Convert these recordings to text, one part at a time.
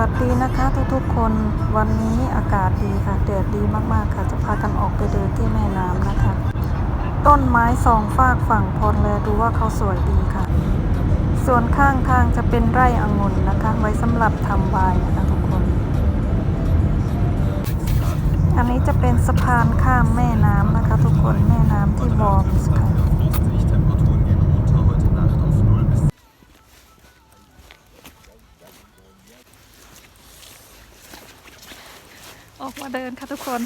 วัสดีนะคะทุกๆคนวันนี้อากาศดีค่ะแดดดีมากๆค่ะ จะพากันออกไปเดินที่แม่น้ำนะคะ ต้นไม้สองฝากฝั่งพรแลดูว่าเขาสวยดีค่ะ ส่วนข้างทางจะเป็นไร่องุ่นนะคะ ไว้สำหรับทำวน์นะคะทุกคน อันนี้จะเป็นสะพานข้ามแม่น้ำนะคะ ทุกคนแม่น้ำที่วอร์มส์ค่ะ Temperaturen gehen runter heute Nacht auf 0 bis ออกมาเดินค่ะทุกคน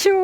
ชู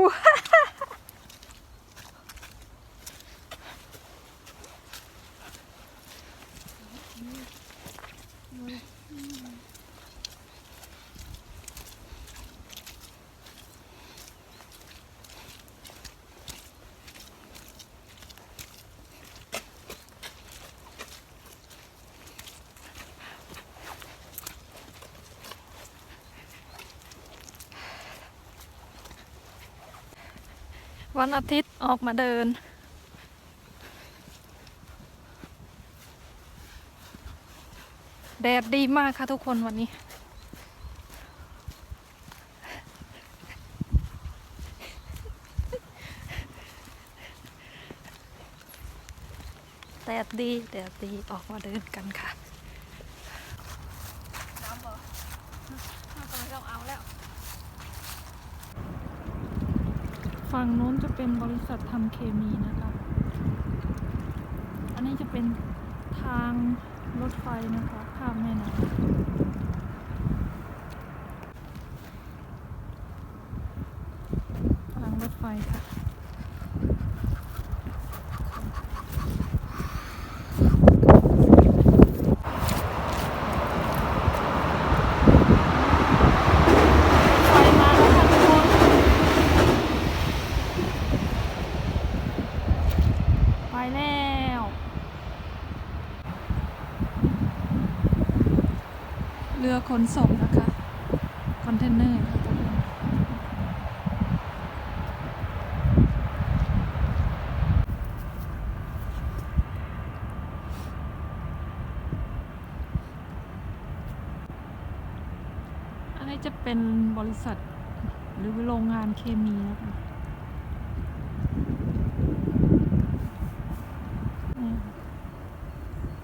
วันอาทิตย์ออกมาเดิน แดดดีมากค่ะทุกคนวันนี้ แดดดี แดดดีออกมาเดินกันค่ะน้ำเหรอน้ำกำลังเอาแล้ว ฝั่งนู้นจะเป็นบริษัททำเคมีนะคะ อันนี้จะเป็นทางรถไฟนะคะข้ามแม่น้ำทางรถไฟค่ะ ไฟมาแล้วค่ะทุกคน ไปแล้ว เรือขนส่งนะคะ คอนเทนเนอร์ค่ะทุกคนอันนี้จะเป็นบริษัทหรือโรงงานเคมีนะคะนี่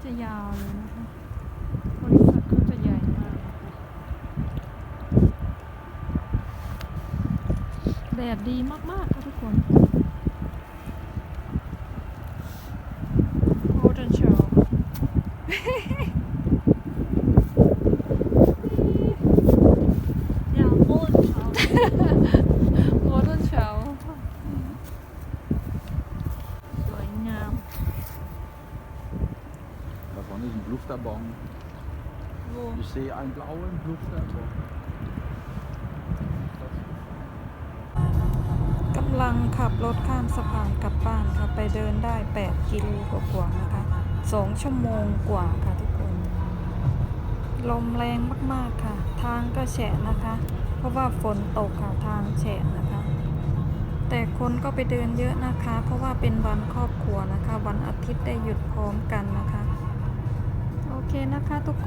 จะยาวเลยนะคะ บริษัทเขาจะใหญ่มากนะคะ แดดดีมากๆค่ะทุกคน Golden Show Ja, Mondschau. Golden Show สวยงาม Da vorne ist ein Lufterballon. Wo? Ich sehe einen blauen Lufterballon. ำลังขับรถข้ามสะพานกลับบ้านค่ะ ไปเดินได้ 8 กิโลกว่าๆนะคะ 2 ชั่วโมงกว่าค่ะทุกคน ลมแรงมากๆค่ะ ทางก็แฉะนะคะ เพราะว่าฝนตกค่ะทางแฉะนะคะ แต่คนก็ไปเดินเยอะนะคะ เพราะว่าเป็นวันครอบครัวนะคะ วันอาทิตย์ได้หยุดพร้อมกันนะคะ โอเคนะคะทุก